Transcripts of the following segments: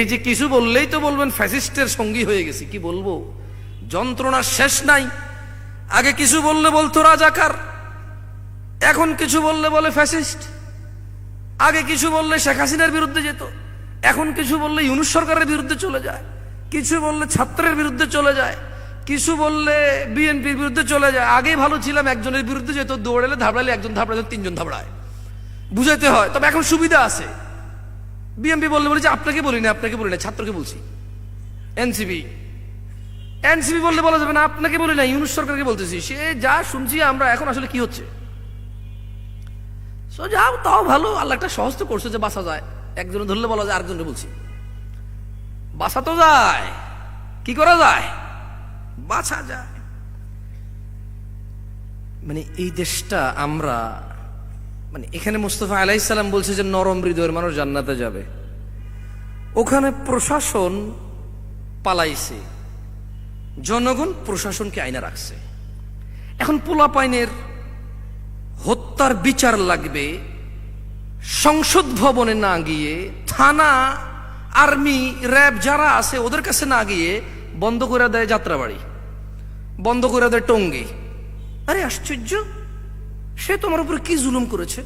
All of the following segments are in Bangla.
এই যে কিছু বললেই তো বলবেন, ফ্যাসিস্টের সঙ্গী হয়ে গেছি, কি বলব? যন্ত্রণার শেষ নাই। আগে কিছু বললে বলতো রাজাকার, এখন কিছু বললে বলে ফ্যাসিস্ট। আগে কিছু বললে শেখ হাসিনার বিরুদ্ধে যেত, এখন কিছু বললে ইউনুস সরকারের বিরুদ্ধে চলে যায়। কিছু বললে ছাত্রের বিরুদ্ধে চলে যায়, কিছু বললে বিএনপির বিরুদ্ধে চলে যায়। আগে ভালো ছিলাম, একজনের বিরুদ্ধে যেত, দৌড়ালে ধাবড়ালে একজন ধাবড়ালে তিনজন ধাবড়ায়। বুঝাইতে হয়, তবে এখন সুবিধা আছে। বিএমপি বললে বলেছে আপনাকে বলি না আপনাকে বলি না ছাত্রকে বলছি। এনসিপি এনসিপি বললে বলা যাবে না, আপনাকে বলি না ইউনুস সরকারকে বলতেছি। সে যা শুনছি আমরা, এখন আসলে কি হচ্ছে? সো যাও, তাও ভালো, আল্লাহ একটা সহজ তো করছে যে বাসা যায়। একজনে ধরলে বলা যায়, আরেকজনকে বলছি। বাসা তো যায়, কি করা যায়? বাছা যায়। মানে এই দেশটা আমরা মানে এখানে মুস্তফা আলাইসাল্লাম বলছে যে নরম হৃদয়ের মানুষ জান্নাতে যাবে। ওখানে প্রশাসন পালাইছে। জনগণ প্রশাসনকে আইনা রাখছে। এখন পোলাপাইনের হত্যার বিচার লাগবে। সংসদ ভবনে না গিয়ে থানা, আর্মি, র্যাব যারা আছে ওদের কাছে না গিয়ে বন্ধ করে দেয় যাত্রাবাড়ি। বন্ধ করে দেয় টঙ্গি। আরে আশ্চর্য! সে তোমার উপরে কি জুলুম করেছে?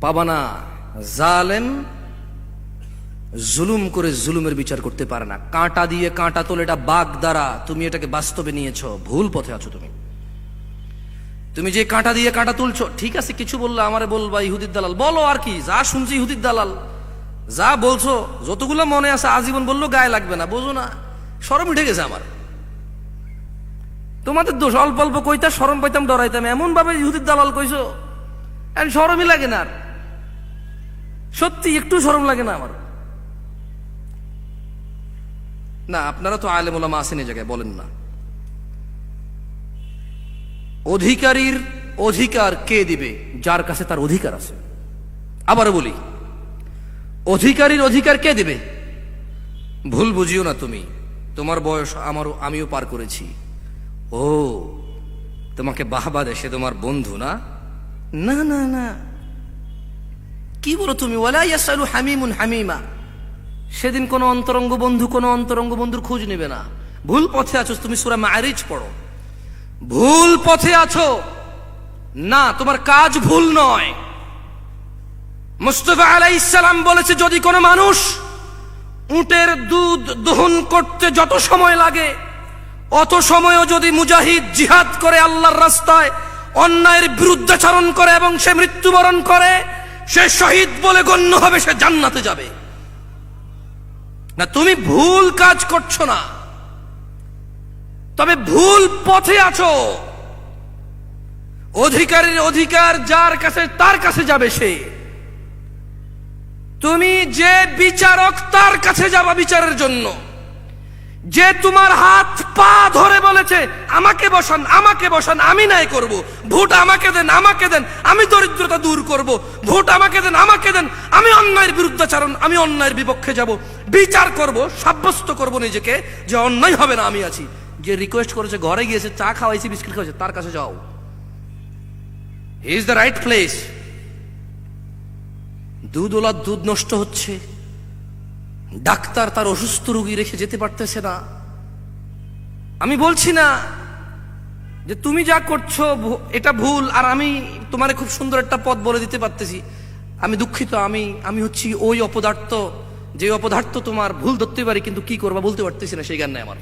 পাবানা জালেম জুলুম করে জুলুমের বিচার করতে পারে না। কাঁটা দিয়ে কাঁটা তোলে, এটা বাঘ দ্বারা তুমি এটাকে বাস্তবে নিয়েছ, ভুল পথে আছো তুমি। তুমি যে কাঁটা দিয়ে কাঁটা তুলছো, ঠিক আছে, কিছু বললে আমারে বলবা, ইহুদির দালাল। বলো আর কি, যা শুনছি ইহুদির দালাল, যা বলছো, যতগুলো মনে আছে আজীবন বলল, গায়ে লাগবে না, বোঝো না, সরম উঠে গেছে আমার। তোমাদের দোষ অল্প অল্প কইতা সরম পাইতাম, ডরাইতাম। এমন ভাবে ইহুদির দালাল কইছো সরমই লাগে না আর। সত্যি একটু সরম লাগে না আমার। না, আপনারা তো আলেমুলামা আসেন এই জায়গায়, বলেন না। অধিকারীর অধিকার কে দিবে? যার কাছে তার অধিকার আছে। আবারও বলি, অধিকারীর অধিকার কে দিবে? ভুল বুঝিও না তুমি। তোমার বয়স আমারও, আমিও পার করেছি। ও, তোমাকে বাহবা দেশে তোমার বন্ধু না? না না না। কি বলো তুমি? হামিমুন হামিমা। সেদিন কোনো অন্তরঙ্গ বন্ধু কোনো অন্তরঙ্গ বন্ধুর খোঁজ নেবে না। ভুল পথে আছো, তুমি সুরা মারিজ পড়ো। ভুল পথে আছো। না, তোমার কাজ ভুল নয়। মুস্তফা আলাই ইসালাম বলেছে, যদি কোনো মানুষ উটের দুধ দহন করতে যত সময় লাগে অত সময়ও যদি মুজাহিদ জিহাদ করে আল্লাহর রাস্তায়, অন্যায়ের বিরুদ্ধাচরণ করে এবং সে মৃত্যুবরণ করে, সে শহীদ বলে গণ্য হবে, সে জান্নাতে যাবে। না, তুমি ভুল কাজ করছ না। তবে ভুল পথে আছো। অধিকারের অধিকার যার কাছে, তার কাছে যাবে সে। তুমি যে বিচারক, তার কাছে যাবা বিচারের জন্য। যে তোমার হাত পা ধরে বলেছে, আমাকে বসান আমাকে বসান, আমি নাই করব। ভোট আমাকে দেন আমাকে দেন, আমি দরিদ্রতা দূর করব। ভোট আমাকে দেন আমাকে দেন, আমি অন্যায়ের বিরুদ্ধাচারণ, আমি অন্যায়ের বিপক্ষে যাব। বিচার করব, সাব্যস্ত করব নিজেকে যে অন্যায় হবে না, আমি আছি। যে রিকোয়েস্ট করেছে, ঘরে গিয়েছে চা খাওয়াইছি, বিস্কিট খাওয়াইছে, তার কাছে যাও। ইজ দ্য রাইট প্লেস দুধ ওলার দুধ নষ্ট হচ্ছে। ডাক্তার তার অসুস্থ রোগী রেখে যেতে পারতেছে না। আমি বলছি না যে তুমি যা করছ এটা ভুল, আর আমি তোমার খুব সুন্দর একটা পথ বলে দিতে পারতেছি। আমি দুঃখিত, আমি আমি হচ্ছি ওই অপদার্থ, যে অপদার্থ তোমার ভুল ধরতে পারি, কিন্তু কি করবা বলতে পারতেছি না সেই জ্ঞান নাই আমার।